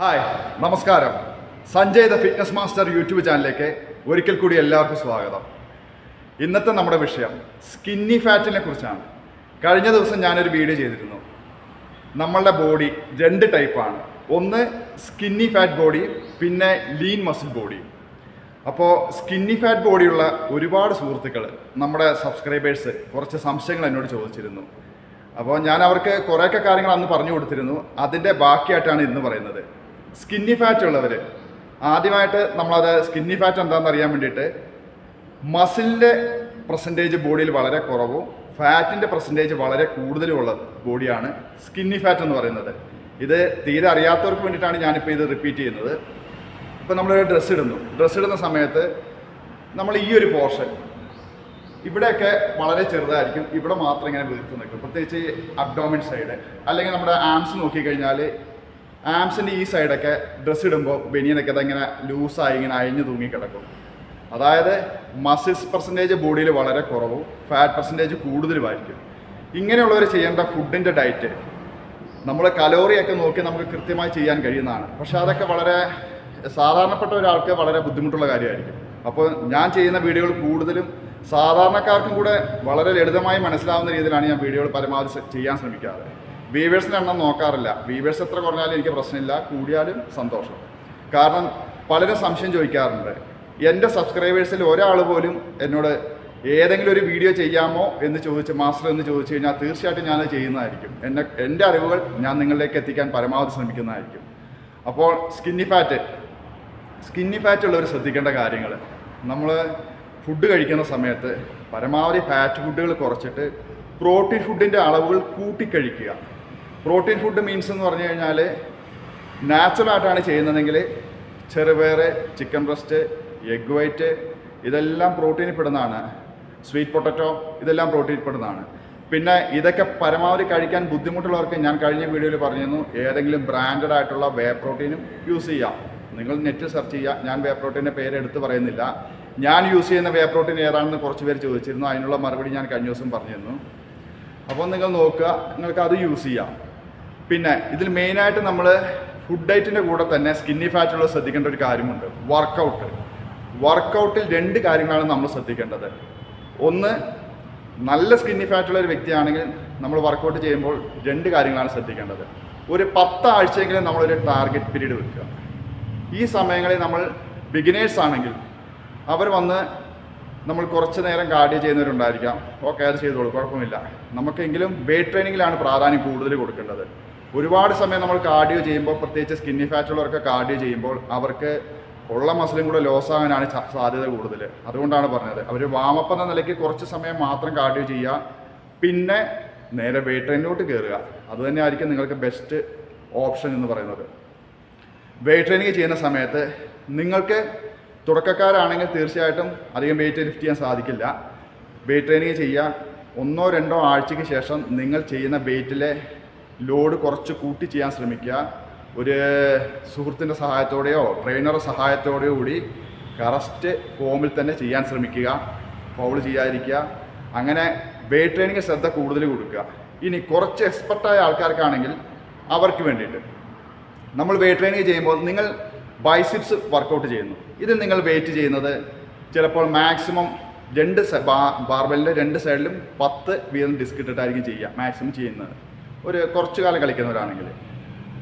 Hi നമസ്കാരം. Sanjay the fitness master YouTube ചാനലിലേക്ക് ഒരിക്കൽ കൂടി എല്ലാവർക്കും സ്വാഗതം. ഇന്നത്തെ നമ്മുടെ വിഷയം സ്കിന്നി ഫാറ്റിനെ കുറിച്ചാണ്. കഴിഞ്ഞ ദിവസം ഞാനൊരു വീഡിയോ ചെയ്തിരുന്നു. നമ്മളുടെ ബോഡി രണ്ട് ടൈപ്പാണ്. ഒന്ന് സ്കിന്നി ഫാറ്റ് ബോഡി പിന്നെ ലീൻ മസിൽ ബോഡി. അപ്പോൾ സ്കിന്നി ഫാറ്റ് ബോഡിയുള്ള ഒരുപാട് സുഹൃത്തുക്കൾ നമ്മുടെ സബ്സ്ക്രൈബേഴ്സ് കുറച്ച് സംശയങ്ങൾ എന്നോട് ചോദിച്ചിരുന്നു. അപ്പോൾ ഞാൻ അവർക്ക് കുറേയൊക്കെ കാര്യങ്ങൾ അന്ന് പറഞ്ഞു കൊടുത്തിരുന്നു. അതിന്റെ ബാക്കിയായിട്ടാണ് ഇന്ന് പറയുന്നത്. സ്കിന്നി ഫാറ്റ് ഉള്ളവർ ആദ്യമായിട്ട് നമ്മളത് സ്കിന്നി ഫാറ്റ് എന്താണെന്ന് അറിയാൻ വേണ്ടിയിട്ട് മസിലിന്റെ പെർസെന്റേജ് ബോഡിയിൽ വളരെ കുറവും ഫാറ്റിന്റെ പെർസെന്റേജ് വളരെ കൂടുതലുമുള്ള ബോഡിയാണ് സ്കിന്നി ഫാറ്റ് എന്ന് പറയുന്നത്. ഇത് തീരെ അറിയാത്തവർക്ക് വേണ്ടിയിട്ടാണ് ഞാനിപ്പോൾ ഇത് റിപ്പീറ്റ് ചെയ്യുന്നത്. ഇപ്പോൾ നമ്മളൊരു ഡ്രസ്സ് ഇടുന്നു. ഡ്രസ്സ് ഇടുന്ന സമയത്ത് നമ്മൾ ഈ ഒരു പോർഷൻ ഇവിടെയൊക്കെ വളരെ ചെറുതായിരിക്കും. ഇവിടെ മാത്രം ഇങ്ങനെ വീർത്ത് നിൽക്കും. പ്രത്യേകിച്ച് അബ്ഡോമിൻ സൈഡ് അല്ലെങ്കിൽ നമ്മുടെ ആംസ് നോക്കിക്കഴിഞ്ഞാൽ ആംസിന്റെ ഈ സൈഡൊക്കെ ഡ്രസ്സ് ഇടുമ്പോൾ ബനിയനൊക്കെ അതങ്ങനെ ലൂസായി ഇങ്ങനെ അഴിഞ്ഞു തൂങ്ങി കിടക്കും അതായത് മസിൽസ് പെർസെന്റേജ് ബോഡിയിൽ വളരെ കുറവും ഫാറ്റ് പെർസെന്റേജ് കൂടുതലുമായിരിക്കും. ഇങ്ങനെയുള്ളവർ ചെയ്യേണ്ട ഫുഡിന്റെ ഡയറ്റ് നമ്മൾ കലോറിയൊക്കെ നോക്കി നമുക്ക് കൃത്യമായി ചെയ്യാൻ കഴിയുന്നതാണ്. പക്ഷേ അതൊക്കെ വളരെ സാധാരണപ്പെട്ട ഒരാൾക്ക് വളരെ ബുദ്ധിമുട്ടുള്ള കാര്യമായിരിക്കും. അപ്പോൾ ഞാൻ ചെയ്യുന്ന വീഡിയോകൾ കൂടുതലും സാധാരണക്കാർക്കും കൂടെ വളരെ ലളിതമായി മനസ്സിലാവുന്ന രീതിയിലാണ് ഞാൻ വീഡിയോകൾ പരമാവധി ചെയ്യാൻ ശ്രമിക്കാറ്. വീവേഴ്സിന്റെ എണ്ണം നോക്കാറില്ല. വീവേഴ്സ് എത്ര കുറഞ്ഞാലും എനിക്ക് പ്രശ്നമില്ല. കൂടിയാലും സന്തോഷം. കാരണം പലരും സംശയം ചോദിക്കാറുണ്ട്. എന്റെ സബ്സ്ക്രൈബേഴ്സിൽ ഒരാൾ പോലും എന്നോട് ഏതെങ്കിലും ഒരു വീഡിയോ ചെയ്യാമോ എന്ന് ചോദിച്ച് മാസ്റ്റർ എന്ന് ചോദിച്ചു കഴിഞ്ഞാൽ തീർച്ചയായിട്ടും ഞാനത് ചെയ്യുന്നതായിരിക്കും. എന്നെ എന്റെ അറിവുകൾ ഞാൻ നിങ്ങളിലേക്ക് എത്തിക്കാൻ പരമാവധി ശ്രമിക്കുന്നതായിരിക്കും. അപ്പോൾ സ്കിന്നി ഫാറ്റ് സ്കിന്നി ഫാറ്റ് ഉള്ളവർ ശ്രദ്ധിക്കേണ്ട കാര്യങ്ങൾ നമ്മൾ ഫുഡ് കഴിക്കുന്ന സമയത്ത് പരമാവധി ഫാറ്റ് ഫുഡുകൾ കുറച്ചിട്ട് പ്രോട്ടീൻ ഫുഡിന്റെ അളവുകൾ കൂട്ടിക്കഴിക്കുക പ്രോട്ടീൻ ഫുഡ് മീൻസ് എന്ന് പറഞ്ഞു കഴിഞ്ഞാൽ നാച്ചുറലായിട്ടാണ് ചെയ്യുന്നതെങ്കിൽ ചെറുപയർ ചിക്കൻ ബ്രസ്റ്റ് എഗ് വൈറ്റ് ഇതെല്ലാം പ്രോട്ടീനിൽ പെടുന്നതാണ് സ്വീറ്റ് പൊട്ടറ്റോ ഇതെല്ലാം പ്രോട്ടീനിൽ പെടുന്നതാണ് പിന്നെ ഇതൊക്കെ പരമാവധി കഴിക്കാൻ ബുദ്ധിമുട്ടുള്ളവർക്ക് ഞാൻ കഴിഞ്ഞ വീഡിയോയിൽ പറഞ്ഞിരുന്നു ഏതെങ്കിലും ബ്രാൻഡഡ് ആയിട്ടുള്ള വേ പ്രോട്ടീനും യൂസ് ചെയ്യാം. നിങ്ങൾ നെറ്റ് സെർച്ച് ചെയ്യുക ഞാൻ വേ പ്രോട്ടീന്റെ പേര് എടുത്ത് പറയുന്നില്ല. ഞാൻ യൂസ് ചെയ്യുന്ന വേ പ്രോട്ടീൻ ഏതാണെന്ന് കുറച്ച് പേര് ചോദിച്ചിരുന്നു അതിനുള്ള മറുപടി ഞാൻ കഴിഞ്ഞ ദിവസം പറഞ്ഞിരുന്നു. അപ്പോൾ നിങ്ങൾ നോക്കുക നിങ്ങൾക്ക് അത് യൂസ് ചെയ്യാം. പിന്നെ ഇതിൽ മെയിനായിട്ട് നമ്മൾ ഫുഡ് ഡയറ്റിന്റെ കൂടെ തന്നെ സ്കിന്നി ഫാറ്റുള്ള ശ്രദ്ധിക്കേണ്ട ഒരു കാര്യമുണ്ട്. വർക്കൗട്ട് വർക്കൗട്ടിൽ രണ്ട് കാര്യങ്ങളാണ് നമ്മൾ ശ്രദ്ധിക്കേണ്ടത്. ഒന്ന് നല്ല സ്കിന്നി ഫാറ്റുള്ള ഒരു വ്യക്തിയാണെങ്കിൽ നമ്മൾ വർക്കൗട്ട് ചെയ്യുമ്പോൾ രണ്ട് കാര്യങ്ങളാണ് ശ്രദ്ധിക്കേണ്ടത്. ഒരു പത്താഴ്ചയെങ്കിലും നമ്മളൊരു ടാർഗറ്റ് പീരീഡ് വെക്കുക. ഈ സമയങ്ങളിൽ നമ്മൾ ബിഗിനേഴ്സ് ആണെങ്കിൽ അവർ വന്ന് നമ്മൾ കുറച്ച് നേരം കാർഡിയോ ചെയ്യുന്നവരുണ്ടായിരിക്കാം. ഓക്കെ അത് ചെയ്തോളൂ കുഴപ്പമില്ല. നമുക്കെങ്കിലും വെയിറ്റ് ട്രെയിനിങ്ങിലാണ് പ്രാധാന്യം കൂടുതൽ കൊടുക്കേണ്ടത്. ഒരുപാട് സമയം നമ്മൾ കാർഡിയോ ചെയ്യുമ്പോൾ പ്രത്യേകിച്ച് സ്കിന്നി ഫാറ്റ് ഉള്ളവർക്ക് കാർഡിയോ ചെയ്യുമ്പോൾ അവർക്ക് ഉള്ള മസിലും കൂടെ ലോസ് ആകാനാണ് സാധ്യത കൂടുതൽ അതുകൊണ്ടാണ് പറഞ്ഞത്. അവർ വാമപ്പ് എന്ന നിലയ്ക്ക് കുറച്ച് സമയം മാത്രം കാർഡിയോ ചെയ്യുക. പിന്നെ നേരെ വെയിറ്റ് ട്രെയിനിലോട്ട് കയറുക അത് തന്നെയായിരിക്കും നിങ്ങൾക്ക് ബെസ്റ്റ് ഓപ്ഷൻ എന്ന് പറയുന്നത്. വെയിറ്റ് ട്രെയിനിങ് ചെയ്യുന്ന സമയത്ത് നിങ്ങൾക്ക് തുടക്കക്കാരാണെങ്കിൽ തീർച്ചയായിട്ടും അധികം വെയിറ്റ് ലിഫ്റ്റ് ചെയ്യാൻ സാധിക്കില്ല. വെയിറ്റ് ട്രെയിനിങ് ചെയ്യുക. ഒന്നോ രണ്ടോ ആഴ്ചയ്ക്ക് ശേഷം നിങ്ങൾ ചെയ്യുന്ന വെയിറ്റിലെ ലോഡ് കുറച്ച് കൂട്ടി ചെയ്യാൻ ശ്രമിക്കുക. ഒരു സുഹൃത്തിന്റെ സഹായത്തോടെയോ ട്രെയിനറുടെ സഹായത്തോടെയോ കൂടി കറക്റ്റ് ഫോമിൽ തന്നെ ചെയ്യാൻ ശ്രമിക്കുക. ഫൗൾ ചെയ്യാതിരിക്കുക. അങ്ങനെ വെയിറ്റ് ട്രെയിനിങ് ശ്രദ്ധ കൂടുതൽ കൊടുക്കുക. ഇനി കുറച്ച് എക്സ്പെർട്ടായ ആൾക്കാർക്കാണെങ്കിൽ അവർക്ക് വേണ്ടിയിട്ട്. നമ്മൾ വെയിറ്റ് ട്രെയിനിങ് ചെയ്യുമ്പോൾ നിങ്ങൾ ബൈസിപ്സ് വർക്കൗട്ട് ചെയ്യുന്നു. ഇത് നിങ്ങൾ വെയിറ്റ് ചെയ്യുന്നത് ചിലപ്പോൾ മാക്സിമം രണ്ട് ബാർബലിന്റെ രണ്ട് സൈഡിലും പത്ത് വീതം ഡിസ്ക് ഇട്ടിട്ടായിരിക്കും ചെയ്യുക. മാക്സിമം ചെയ്യുന്നത്. ഒരു കുറച്ചു കാലം കളിക്കുന്നവരാണെങ്കിൽ.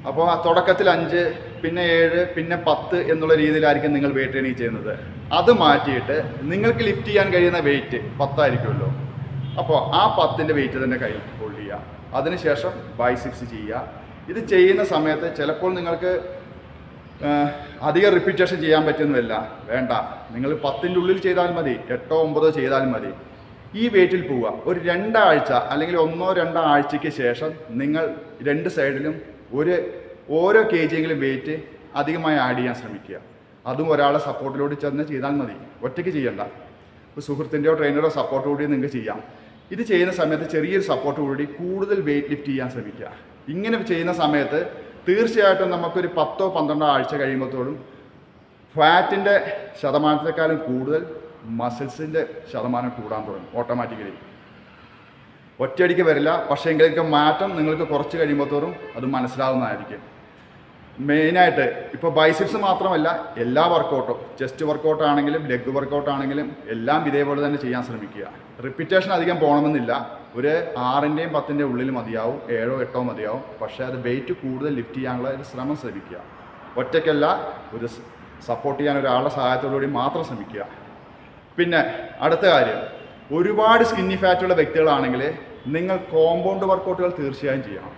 അപ്പോൾ തുടക്കത്തിൽ അഞ്ച് പിന്നെ ഏഴ് പിന്നെ പത്ത് എന്നുള്ള രീതിയിലായിരിക്കും നിങ്ങൾ വെയിറ്റ് ട്രെയിനിങ് ചെയ്യുന്നത്. അത് മാറ്റിയിട്ട് നിങ്ങൾക്ക് ലിഫ്റ്റ് ചെയ്യാൻ കഴിയുന്ന വെയിറ്റ് പത്തായിരിക്കുമല്ലോ. അപ്പോൾ ആ പത്തിന്റെ വെയിറ്റ് തന്നെ കയ്യിൽ ഹോൾഡ് ചെയ്യുക. അതിനുശേഷം ബൈസിപ്സ് ചെയ്യുക. ഇത് ചെയ്യുന്ന സമയത്ത് ചിലപ്പോൾ നിങ്ങൾക്ക് അധികം റിപ്പീറ്റേഷൻ ചെയ്യാൻ പറ്റുന്നതല്ല. വേണ്ട. നിങ്ങൾ പത്തിന്റെ ഉള്ളിൽ ചെയ്താൽ മതി. എട്ടോ ഒമ്പതോ ചെയ്താൽ മതി. ഈ വെയിറ്റിൽ പോവുക. ഒരു രണ്ടാഴ്ച അല്ലെങ്കിൽ ഒന്നോ രണ്ടോ ആഴ്ചയ്ക്ക് ശേഷം നിങ്ങൾ രണ്ട് സൈഡിലും ഒരു ഓരോ കെ ജിയെങ്കിലും വെയിറ്റ് അധികമായി ആഡ് ചെയ്യാൻ ശ്രമിക്കുക. അതും ഒരാളെ സപ്പോർട്ടിലൂടെ ചെന്ന് ചെയ്താൽ മതി. ഒറ്റയ്ക്ക് ചെയ്യണ്ട. ഒരു സുഹൃത്തിന്റെയോ ട്രെയിനറോ സപ്പോർട്ട് കൂടി നിങ്ങൾക്ക് ചെയ്യാം. ഇത് ചെയ്യുന്ന സമയത്ത് ചെറിയൊരു സപ്പോർട്ട് കൂടി കൂടുതൽ വെയിറ്റ് ലിഫ്റ്റ് ചെയ്യാൻ ശ്രമിക്കുക. ഇങ്ങനെ ചെയ്യുന്ന സമയത്ത് തീർച്ചയായിട്ടും നമുക്കൊരു പത്തോ പന്ത്രണ്ടോ ആഴ്ച കഴിയുമ്പോഴത്തോടും ഫാറ്റിന്റെ ശതമാനത്തെക്കാളും കൂടുതൽ മസിൽസിന്റെ ശതമാനം കൂടാൻ തുടങ്ങും ഓട്ടോമാറ്റിക്കലി ഒറ്റയടിക്ക് വരില്ല പക്ഷേ എങ്കിലൊക്കെ മാറ്റം നിങ്ങൾക്ക് കുറച്ച് കഴിയുമ്പോഴത്തോറും അത് മനസ്സിലാവുന്നതായിരിക്കും. മെയിനായിട്ട് ഇപ്പോൾ ബൈസിപ്സ് മാത്രമല്ല എല്ലാ വർക്കൗട്ടും ചെസ്റ്റ് വർക്കൗട്ട് ആണെങ്കിലും ലെഗ് വർക്കൗട്ട് ആണെങ്കിലും എല്ലാം ഇതേപോലെ തന്നെ ചെയ്യാൻ ശ്രമിക്കുക. റിപ്പിറ്റേഷൻ അധികം പോകണമെന്നില്ല. ഒരു ആറിന്റെയും പത്തിന്റെയും ഉള്ളിൽ മതിയാവും ഏഴോ എട്ടോ മതിയാവും പക്ഷേ അത് വെയിറ്റ് കൂടുതൽ ലിഫ്റ്റ് ചെയ്യാനുള്ള ഒരു ശ്രമം ശ്രമിക്കുക. ഒറ്റയ്ക്കല്ല ഒരു സപ്പോർട്ട് ചെയ്യാൻ ഒരാളുടെ സഹായത്തോടുകൂടി മാത്രം ശ്രമിക്കുക. പിന്നെ അടുത്ത കാര്യം ഒരുപാട് സ്കിന്നി ഫാറ്റുള്ള വ്യക്തികളാണെങ്കിൽ നിങ്ങൾ കോമ്പൗണ്ട് വർക്കൗട്ടുകൾ തീർച്ചയായും ചെയ്യണം.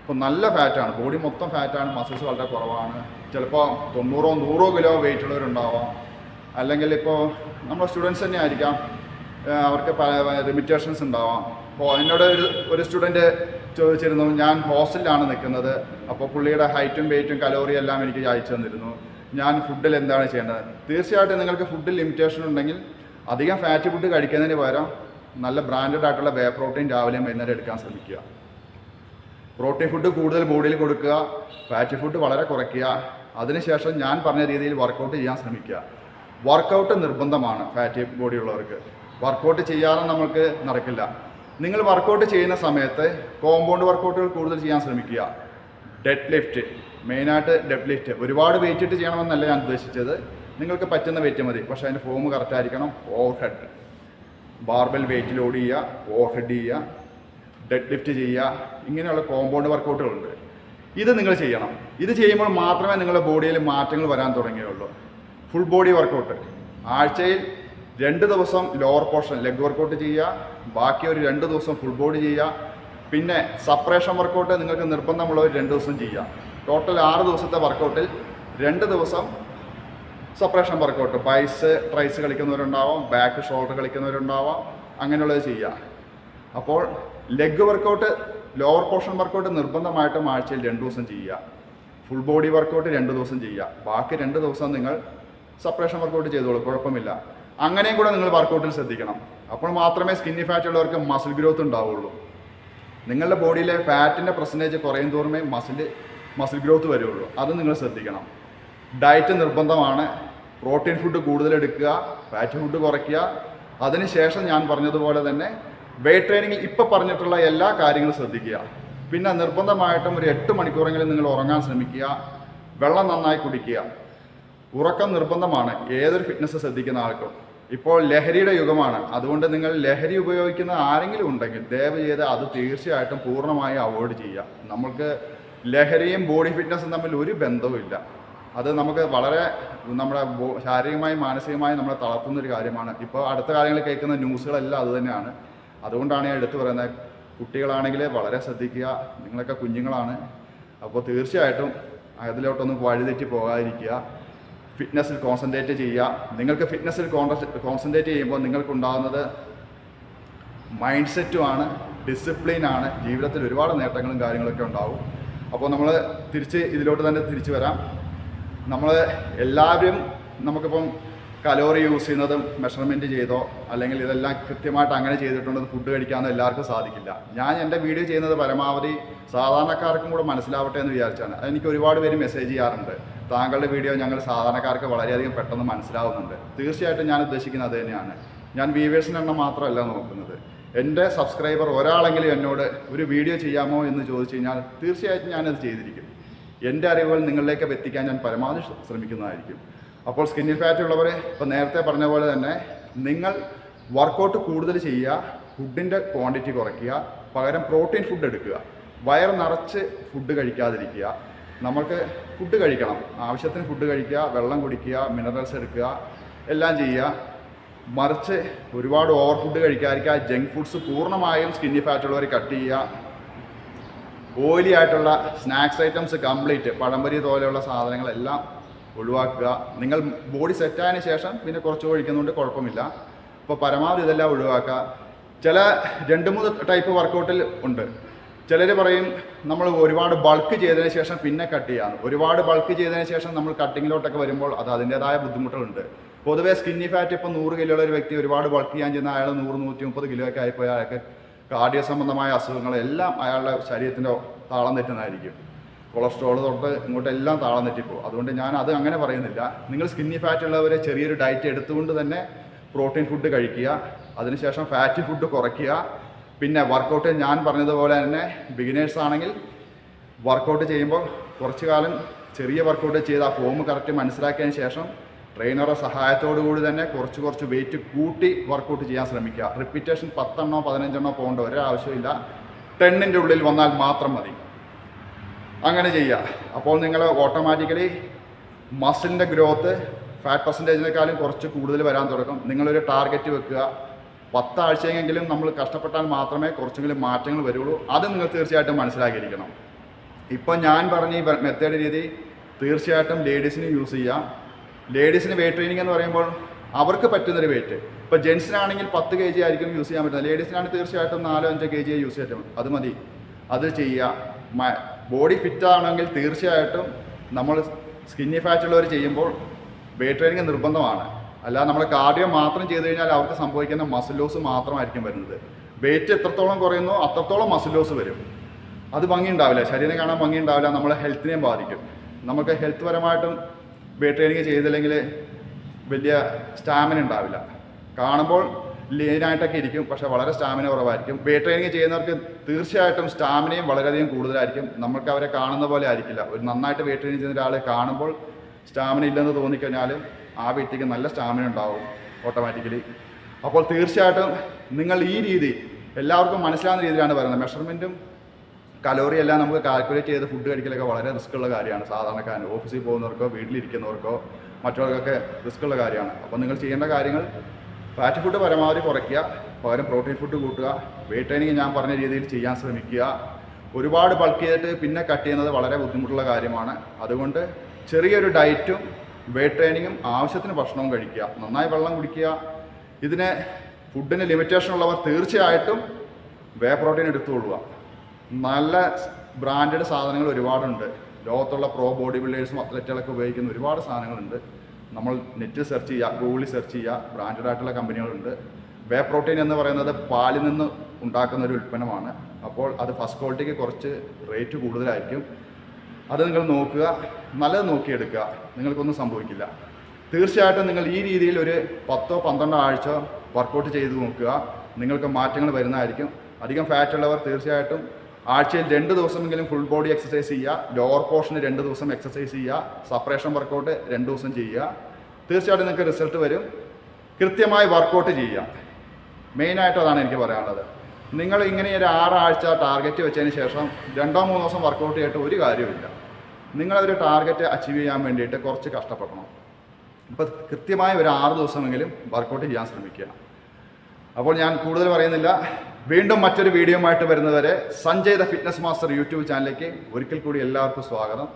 ഇപ്പോൾ നല്ല ഫാറ്റാണ് ബോഡി മൊത്തം ഫാറ്റാണ് മസിൽസ് വളരെ കുറവാണ്. ചിലപ്പോൾ തൊണ്ണൂറോ നൂറോ കിലോ വെയിറ്റ് ഉള്ളവരുണ്ടാവാം. അല്ലെങ്കിൽ ഇപ്പോൾ നമ്മുടെ സ്റ്റുഡൻസ് തന്നെ ആയിരിക്കാം അവർക്ക് പല ലിമിറ്റേഷൻസ് ഉണ്ടാവാം. അപ്പോൾ എന്നോട് ഒരു ഒരു സ്റ്റുഡന്റ് ചോദിച്ചിരുന്നു ഞാൻ ഹോസ്റ്റലിലാണ് നിൽക്കുന്നത് അപ്പോൾ പുള്ളിയുടെ ഹൈറ്റും വെയിറ്റും കലോറി എല്ലാം എനിക്ക് അയച്ചു തന്നിരുന്നു. ഞാൻ ഫുഡിൽ എന്താണ് ചെയ്യേണ്ടത്? തീർച്ചയായിട്ടും നിങ്ങൾക്ക് ഫുഡിൽ ലിമിറ്റേഷൻ ഉണ്ടെങ്കിൽ അധികം ഫാറ്റ് ഫുഡ് കഴിക്കുന്നതിന് പകരം നല്ല ബ്രാൻഡഡ് ആയിട്ടുള്ള വേ പ്രോട്ടീൻ രാവിലെയും വൈകുന്നേരം എടുക്കാൻ ശ്രമിക്കുക. പ്രോട്ടീൻ ഫുഡ് കൂടുതൽ ബോഡിയിൽ കൊടുക്കുക ഫാറ്റ് ഫുഡ് വളരെ കുറയ്ക്കുക. അതിനുശേഷം ഞാൻ പറഞ്ഞ രീതിയിൽ വർക്കൗട്ട് ചെയ്യാൻ ശ്രമിക്കുക. വർക്കൗട്ട് നിർബന്ധമാണ് ഫാറ്റ് ബോഡി ഉള്ളവർക്ക്. വർക്കൗട്ട് ചെയ്യാതെ നമുക്ക് നടക്കില്ല. നിങ്ങൾ വർക്കൗട്ട് ചെയ്യുന്ന സമയത്ത് കോമ്പൗണ്ട് വർക്കൗട്ടുകൾ കൂടുതൽ ചെയ്യാൻ ശ്രമിക്കുക. ഡെഡ് ലിഫ്റ്റ് മെയിനായിട്ട് ഡെഡ് ലിഫ്റ്റ് ഒരുപാട് വെയിറ്റ് ഇട്ട് ചെയ്യണമെന്നല്ല ഞാൻ ഉദ്ദേശിച്ചത്. നിങ്ങൾക്ക് പറ്റുന്ന വെയിറ്റ് മതി. പക്ഷേ അതിന്റെ ഫോം കറക്റ്റ് ആയിരിക്കണം. Over head barbell weight load ചെയ്യുക ഓവർ ഹെഡ് ചെയ്യുക ഡെഡ് ലിഫ്റ്റ് ചെയ്യുക ഇങ്ങനെയുള്ള കോമ്പൗണ്ട് വർക്കൗട്ടുകളുണ്ട് ഇത് നിങ്ങൾ ചെയ്യണം. ഇത് ചെയ്യുമ്പോൾ മാത്രമേ നിങ്ങളുടെ ബോഡിയിൽ മാറ്റങ്ങൾ വരാൻ തുടങ്ങിയുള്ളൂ ഫുൾ ബോഡി വർക്കൗട്ട് ആഴ്ചയിൽ രണ്ട് ദിവസം ലോവർ പോർഷൻ ലെഗ് വർക്കൗട്ട് ചെയ്യുക ബാക്കി ഒരു രണ്ട് ദിവസം ഫുൾ ബോഡി ചെയ്യുക പിന്നെ സപ്പറേഷൻ വർക്കൗട്ട് നിങ്ങൾക്ക് നിർബന്ധമുള്ള ഒരു രണ്ട് ദിവസം ചെയ്യുക. ടോട്ടൽ ആറ് ദിവസത്തെ വർക്കൗട്ടിൽ രണ്ട് ദിവസം സപ്പറേഷൻ വർക്കൗട്ട് ബൈസ് ട്രൈസ് കളിക്കുന്നവരുണ്ടാവാം ബാക്ക് ഷോൾഡർ കളിക്കുന്നവരുണ്ടാവാം. അങ്ങനെയുള്ളത് ചെയ്യുക. അപ്പോൾ leg workout lower portion workout നിർബന്ധമായിട്ടും ആഴ്ചയിൽ രണ്ട് ദിവസം ചെയ്യുക. ഫുൾ ബോഡി വർക്കൗട്ട് രണ്ട് ദിവസം ചെയ്യുക. ബാക്കി രണ്ട് ദിവസം നിങ്ങൾ സെപ്പറേഷൻ വർക്കൗട്ട് ചെയ്തോളൂ. കുഴപ്പമില്ല. അങ്ങനെയും കൂടെ നിങ്ങൾ വർക്കൗട്ടിൽ ശ്രദ്ധിക്കണം. അപ്പോൾ മാത്രമേ സ്കിന്നി ഫാറ്റ് ഉള്ളവർക്ക് മസിൽ ഗ്രോത്ത് ഉണ്ടാവുള്ളൂ. നിങ്ങളുടെ ബോഡിയിലെ ഫാറ്റിന്റെ പെർസെന്റേജ് കുറയും തോറുമേ മസിൽ മസിൽ ഗ്രോത്ത് വരുള്ളൂ. അത് നിങ്ങൾ ശ്രദ്ധിക്കണം. ഡയറ്റ് നിർബന്ധമാണ്. പ്രോട്ടീൻ ഫുഡ് കൂടുതൽ എടുക്കുക ഫാറ്റ് ഫുഡ് കുറയ്ക്കുക. അതിനുശേഷം ഞാൻ പറഞ്ഞതുപോലെ തന്നെ വെയിറ്റ് ട്രെയിനിങ്ങിൽ ഇപ്പോൾ പറഞ്ഞിട്ടുള്ള എല്ലാ കാര്യങ്ങളും ശ്രദ്ധിക്കുക. പിന്നെ നിർബന്ധമായിട്ടും ഒരു എട്ട് മണിക്കൂറെങ്കിലും നിങ്ങൾ ഉറങ്ങാൻ ശ്രമിക്കുക. വെള്ളം നന്നായി കുടിക്കുക. ഉറക്കം നിർബന്ധമാണ്. ഏതൊരു ഫിറ്റ്നസ് ശ്രദ്ധിക്കുന്ന ആൾക്കും. ഇപ്പോൾ ലഹരിയുടെ യുഗമാണ്. അതുകൊണ്ട് നിങ്ങൾ ലഹരി ഉപയോഗിക്കുന്ന ആരെങ്കിലും ഉണ്ടെങ്കിൽ ദയവ് ചെയ്ത് അത് തീർച്ചയായിട്ടും പൂർണമായി അവോയ്ഡ് ചെയ്യുക. നമ്മൾക്ക് ലഹരിയും ബോഡി ഫിറ്റ്നസും തമ്മിൽ ഒരു ബന്ധവുമില്ല. അത് നമുക്ക് വളരെ നമ്മുടെ ശാരീരികമായി മാനസികമായും നമ്മളെ തളർത്തുന്ന ഒരു കാര്യമാണ്. ഇപ്പോൾ അടുത്ത കാലങ്ങളിൽ കേൾക്കുന്ന ന്യൂസുകളെല്ലാം അത് തന്നെയാണ്. അതുകൊണ്ടാണ് ഞാൻ എടുത്തു പറയുന്നത് കുട്ടികളാണെങ്കിൽ വളരെ ശ്രദ്ധിക്കുക. നിങ്ങളൊക്കെ കുഞ്ഞുങ്ങളാണ്. അപ്പോൾ തീർച്ചയായിട്ടും അതിലോട്ടൊന്നും വഴിതെറ്റി പോകാതിരിക്കുക. ഫിറ്റ്നസ്സിൽ കോൺസെൻട്രേറ്റ് ചെയ്യുക. നിങ്ങൾക്ക് ഫിറ്റ്നസ്സിൽ കോൺസെൻട്രേറ്റ് ചെയ്യുമ്പോൾ നിങ്ങൾക്കുണ്ടാകുന്നത് മൈൻഡ് സെറ്റുമാണ് ഡിസിപ്ലിനാണ് ജീവിതത്തിൽ ഒരുപാട് നേട്ടങ്ങളും കാര്യങ്ങളൊക്കെ ഉണ്ടാവും. അപ്പോൾ നമ്മൾ തിരിച്ച് ഇതിലോട്ട് തന്നെ തിരിച്ചു വരാം. നമ്മൾ എല്ലാവരും നമുക്കിപ്പം കലോറി യൂസ് ചെയ്യുന്നതും മെഷർമെന്റ് ചെയ്തോ അല്ലെങ്കിൽ ഇതെല്ലാം കൃത്യമായിട്ട് അങ്ങനെ ചെയ്തിട്ടുണ്ടെന്ന് ഫുഡ് കഴിക്കാമെന്ന് എല്ലാവർക്കും സാധിക്കില്ല. ഞാൻ എന്റെ വീഡിയോ ചെയ്യുന്നത് പരമാവധി സാധാരണക്കാർക്കും കൂടെ മനസ്സിലാവട്ടെ എന്ന് വിചാരിച്ചാണ്. എനിക്ക് ഒരുപാട് പേര് മെസ്സേജ് ചെയ്യാറുണ്ട്. താങ്കളുടെ വീഡിയോ ഞങ്ങൾ സാധാരണക്കാർക്ക് വളരെയധികം പെട്ടെന്ന് മനസ്സിലാവുന്നുണ്ട്. തീർച്ചയായിട്ടും ഞാൻ ഉദ്ദേശിക്കുന്നത് അത് തന്നെയാണ്. ഞാൻ വ്യൂവേഴ്സിന്റെ എണ്ണം മാത്രമല്ല നോക്കുന്നത്. എന്റെ സബ്സ്ക്രൈബർ ഒരാളെങ്കിലും എന്നോട് ഒരു വീഡിയോ ചെയ്യാമോ എന്ന് ചോദിച്ചു കഴിഞ്ഞാൽ തീർച്ചയായിട്ടും ഞാനത് ചെയ്തിരിക്കും. എന്റെ അറിവുകൾ നിങ്ങളിലേക്ക് എത്തിക്കാൻ ഞാൻ പരമാവധി ശ്ര- ശ്രമിക്കുന്നതായിരിക്കും. അപ്പോൾ സ്കിന്നിൽ ഫാറ്റ് ഉള്ളവർ ഇപ്പോൾ നേരത്തെ പറഞ്ഞ പോലെ തന്നെ നിങ്ങൾ വർക്കൗട്ട് കൂടുതൽ ചെയ്യുക ഫുഡിന്റെ ക്വാണ്ടിറ്റി കുറയ്ക്കുക പകരം പ്രോട്ടീൻ ഫുഡ് എടുക്കുക വയർ നിറച്ച് ഫുഡ് കഴിക്കാതിരിക്കുക. നമ്മൾക്ക് ഫുഡ് കഴിക്കണം. ആവശ്യത്തിന് ഫുഡ് കഴിക്കുക വെള്ളം കുടിക്കുക മിനറൽസ് എടുക്കുക എല്ലാം ചെയ്യുക. മറിച്ച് ഒരുപാട് ഓവർ ഫുഡ് കഴിക്കാതിരിക്കുക ജങ്ക് ഫുഡ്സ് പൂർണമായും സ്കിന്നി ഫാറ്റ് ഉള്ളവർ കട്ട് ചെയ്യുക. ഓയിലി ആയിട്ടുള്ള സ്നാക്സ് ഐറ്റംസ് കംപ്ലീറ്റ് പഴംപൊരി പോലെയുള്ള സാധനങ്ങളെല്ലാം ഒഴിവാക്കുക. നിങ്ങൾ ബോഡി സെറ്റായതിനു ശേഷം പിന്നെ കുറച്ച് കഴിക്കുന്നതുകൊണ്ട് കുഴപ്പമില്ല. അപ്പോൾ പരമാവധി ഇതെല്ലാം ഒഴിവാക്കുക. ചില രണ്ട് മൂന്ന് ടൈപ്പ് വർക്കൗട്ടിൽ ഉണ്ട്. ചിലർ പറയും നമ്മൾ ഒരുപാട് ബൾക്ക് ചെയ്തതിന് ശേഷം പിന്നെ കട്ട് ചെയ്യാം ഒരുപാട് ബൾക്ക് ചെയ്തതിന് ശേഷം നമ്മൾ കട്ടിങ്ങിലോട്ടൊക്കെ വരുമ്പോൾ അത് അതിന്റെതായ ബുദ്ധിമുട്ടുകളുണ്ട്. പൊതുവേ സ്കിന്നി ഫാറ്റ് ഇപ്പോൾ നൂറ് കിലോ ഉള്ള ഒരു വ്യക്തി ഒരുപാട് ബൾക്ക് ചെയ്യാൻ ചെയ്യുന്ന അയാൾ നൂറ് നൂറ്റി മുപ്പത് കിലോ അയാൾക്ക് കാർഡിയോ സംബന്ധമായ അസുഖങ്ങളെല്ലാം അയാളുടെ ശരീരത്തിന്റെ താളം തെറ്റുന്നതായിരിക്കും. കൊളസ്ട്രോൾ തൊട്ട് ഇങ്ങോട്ട് എല്ലാം താളം തെറ്റിപ്പോകും അതുകൊണ്ട് ഞാൻ അത് അങ്ങനെ പറയുന്നില്ല. നിങ്ങൾ സ്കിന്നി ഫാറ്റ് ഉള്ളവരെ ചെറിയൊരു ഡയറ്റ് എടുത്തുകൊണ്ട് തന്നെ പ്രോട്ടീൻ ഫുഡ് കഴിക്കുക. അതിനുശേഷം ഫാറ്റ് ഫുഡ് കുറയ്ക്കുക. പിന്നെ വർക്കൗട്ട് ഞാൻ പറഞ്ഞതുപോലെ തന്നെ ബിഗിനേഴ്സ് ആണെങ്കിൽ വർക്കൗട്ട് ചെയ്യുമ്പോൾ കുറച്ച് കാലം ചെറിയ വർക്കൗട്ട് ചെയ്ത് ആ ഫോം കറക്റ്റ് മനസ്സിലാക്കിയതിന് ശേഷം ട്രെയിനറുടെ സഹായത്തോടു കൂടി തന്നെ കുറച്ച് കുറച്ച് വെയിറ്റ് കൂട്ടി വർക്കൗട്ട് ചെയ്യാൻ ശ്രമിക്കുക. റിപ്പീറ്റേഷൻ പത്തെണ്ണോ പതിനഞ്ചെണ്ണോ പോകേണ്ട ഒരാവശ്യമില്ല ടെന്നിന്റെ ഉള്ളിൽ വന്നാൽ മാത്രം മതി. അങ്ങനെ ചെയ്യുക. അപ്പോൾ നിങ്ങൾ ഓട്ടോമാറ്റിക്കലി മസിലിന്റെ ഗ്രോത്ത് ഫാറ്റ് പെർസെന്റേജിനേക്കാളും കുറച്ച് കൂടുതൽ വരാൻ തുടങ്ങും. നിങ്ങളൊരു ടാർഗറ്റ് വെക്കുക. പത്താഴ്ചയെങ്കിലും നമ്മൾ കഷ്ടപ്പെട്ടാൽ മാത്രമേ കുറച്ചെങ്കിലും മാറ്റങ്ങൾ വരുള്ളൂ. അത് നിങ്ങൾ തീർച്ചയായിട്ടും മനസ്സിലാക്കിയിരിക്കണം. ഇപ്പം ഞാൻ പറഞ്ഞ ഈ മെത്തേഡ് രീതി തീർച്ചയായിട്ടും ലേഡീസിന് യൂസ് ചെയ്യാം. ലേഡീസിന് വെയിറ്റ് ട്രെയിനിങ് എന്ന് പറയുമ്പോൾ അവർക്ക് പറ്റുന്നൊരു വെയിറ്റ് ഇപ്പോൾ ജെൻസിനാണെങ്കിൽ പത്ത് കെ ജി ആയിരിക്കും യൂസ് ചെയ്യാൻ പറ്റുന്നത്. ലേഡീസിനാണെങ്കിൽ തീർച്ചയായിട്ടും നാലോ അഞ്ചോ കെ ജി യൂസ് ചെയ്യാൻ അത് മതി. അത് ചെയ്യുക. ബോഡി ഫിറ്റ് ആണെങ്കിൽ തീർച്ചയായിട്ടും നമ്മൾ സ്കിന്നി ഫാറ്റ് ഉള്ളവർ ചെയ്യുമ്പോൾ വെയിറ്റ് ട്രെയിനിങ് നിർബന്ധമാണ്. അല്ലാതെ നമ്മൾ കാർഡിയോ മാത്രം ചെയ്ത് കഴിഞ്ഞാൽ അവർക്ക് സംഭവിക്കുന്ന മസിൽ ലോസ് മാത്രമായിരിക്കും വരുന്നത്. വെയിറ്റ് എത്രത്തോളം കുറയുന്നു അത്രത്തോളം മസിൽ ലോസ് വരും. അത് ഭംഗി ഉണ്ടാവില്ല. ശരീരം കാണാൻ ഭംഗി ഉണ്ടാവില്ല. നമ്മളെ ഹെൽത്തിനെയും ബാധിക്കും. നമുക്ക് ഹെൽത്ത് പരമായിട്ടും വെയിറ്റ് ട്രെയിനിങ് ചെയ്തില്ലെങ്കിൽ വലിയ സ്റ്റാമിന ഉണ്ടാവില്ല. കാണുമ്പോൾ ലീനായിട്ടൊക്കെ ഇരിക്കും പക്ഷേ വളരെ സ്റ്റാമിന കുറവായിരിക്കും. വെയിറ്റ് ട്രെയിനിങ് ചെയ്യുന്നവർക്ക് തീർച്ചയായിട്ടും സ്റ്റാമിനയും വളരെയധികം കൂടുതലായിരിക്കും. നമുക്ക് അവരെ കാണുന്ന പോലെ ആയിരിക്കില്ല. ഒരു നന്നായിട്ട് വെയിറ്റ് ട്രെയിനിങ് ചെയ്യുന്ന ഒരാൾ കാണുമ്പോൾ സ്റ്റാമിന ഇല്ലെന്ന് തോന്നിക്കഴിഞ്ഞാൽ ആ വ്യക്തിക്ക് നല്ല സ്റ്റാമിന ഉണ്ടാവും ഓട്ടോമാറ്റിക്കലി. അപ്പോൾ തീർച്ചയായിട്ടും നിങ്ങൾ ഈ രീതി എല്ലാവർക്കും മനസ്സിലാവുന്ന രീതിയിലാണ് പറയുന്നത്. മെഷർമെന്റും കലോറി എല്ലാം നമുക്ക് കാൽക്കുലേറ്റ് ചെയ്ത് ഫുഡ് കഴിക്കലൊക്കെ വളരെ റിസ്ക് ഉള്ള കാര്യമാണ്. സാധാരണക്കാരൻ ഓഫീസിൽ പോകുന്നവർക്കോ വീട്ടിലിരിക്കുന്നവർക്കോ മറ്റുള്ളവർക്കൊക്കെ റിസ്ക് ഉള്ള കാര്യമാണ്. അപ്പോൾ നിങ്ങൾ ചെയ്യേണ്ട കാര്യങ്ങൾ ഫാറ്റ് ഫുഡ് പരമാവധി കുറയ്ക്കുക പകരം പ്രോട്ടീൻ ഫുഡ് കൂട്ടുക വെയിറ്റ് ട്രെയിനിങ് ഞാൻ പറഞ്ഞ രീതിയിൽ ചെയ്യാൻ ശ്രമിക്കുക. ഒരുപാട് ബൾക്ക് ചെയ്തിട്ട് പിന്നെ കട്ട് ചെയ്യുന്നത് വളരെ ബുദ്ധിമുട്ടുള്ള കാര്യമാണ്. അതുകൊണ്ട് ചെറിയൊരു ഡയറ്റും വെയിറ്റ് ട്രെയിനിങ്ങും ആവശ്യത്തിന് ഭക്ഷണവും കഴിക്കുക. നന്നായി വെള്ളം കുടിക്കുക. ഇതിന് ഫുഡിന് ലിമിറ്റേഷൻ ഉള്ളവർ തീർച്ചയായിട്ടും വേ പ്രോട്ടീൻ എടുത്തുകൊള്ളുക. നല്ല ബ്രാൻഡഡ് സാധനങ്ങൾ ഒരുപാടുണ്ട്. ലോകത്തുള്ള പ്രോ ബോഡി ബിൽഡേഴ്സും അത്ലറ്റുകളൊക്കെ ഉപയോഗിക്കുന്ന ഒരുപാട് സാധനങ്ങളുണ്ട്. നമ്മൾ നെറ്റ് സെർച്ച് ചെയ്യുക ഗൂഗിളിൽ സെർച്ച് ചെയ്യുക ബ്രാൻഡഡ് ആയിട്ടുള്ള കമ്പനികളുണ്ട്. വേ പ്രോട്ടീൻ എന്ന് പറയുന്നത് പാലിൽ നിന്ന് ഉണ്ടാക്കുന്ന ഒരു ഉൽപ്പന്നമാണ്. അപ്പോൾ അത് ഫസ്റ്റ് ക്വാളിറ്റിക്ക് കുറച്ച് റേറ്റ് കൂടുതലായിരിക്കും. അത് നിങ്ങൾ നോക്കുക നല്ലത് നോക്കിയെടുക്കുക. നിങ്ങൾക്കൊന്നും സംഭവിക്കില്ല. തീർച്ചയായിട്ടും നിങ്ങൾ ഈ രീതിയിൽ ഒരു പത്തോ പന്ത്രണ്ടോ ആഴ്ച വർക്കൗട്ട് ചെയ്ത് നോക്കുക. നിങ്ങൾക്ക് മാറ്റങ്ങൾ വരുന്നതായിരിക്കും. അധികം ഫാറ്റ് ഉള്ളവർ തീർച്ചയായിട്ടും ആഴ്ചയിൽ രണ്ട് ദിവസമെങ്കിലും ഫുൾ ബോഡി എക്സസൈസ് ചെയ്യുക ലോവർ പോർഷന് രണ്ട് ദിവസം എക്സസൈസ് ചെയ്യുക സപ്പറേഷൻ വർക്കൗട്ട് രണ്ട് ദിവസം ചെയ്യുക. തീർച്ചയായിട്ടും നിങ്ങൾക്ക് റിസൾട്ട് വരും. കൃത്യമായി വർക്കൗട്ട് ചെയ്യുക. മെയിനായിട്ട് അതാണ് എനിക്ക് പറയാനുള്ളത്. നിങ്ങൾ ഇങ്ങനെ ഒരു ആറാഴ്ച ടാർഗറ്റ് വെച്ചതിന് ശേഷം രണ്ടോ മൂന്നോ ദിവസം വർക്കൗട്ട് ചെയ്തിട്ട് ഒരു കാര്യമില്ല നിങ്ങളൊരു ടാർഗറ്റ് അച്ചീവ് ചെയ്യാൻ വേണ്ടിയിട്ട് കുറച്ച് കഷ്ടപ്പെടണം. അപ്പോൾ കൃത്യമായി ഒരു ആറ് ദിവസമെങ്കിലും വർക്കൗട്ട് ചെയ്യാൻ ശ്രമിക്കുക. അപ്പോൾ ഞാൻ കൂടുതൽ പറയുന്നില്ല. വീണ്ടും മറ്റൊരു വീഡിയോ ആയിട്ട് വരുന്നവരെ Sanjay the fitness master YouTube ചാനലിലേക്ക് ഒരിക്കൽ കൂടി എല്ലാവർക്കും സ്വാഗതം.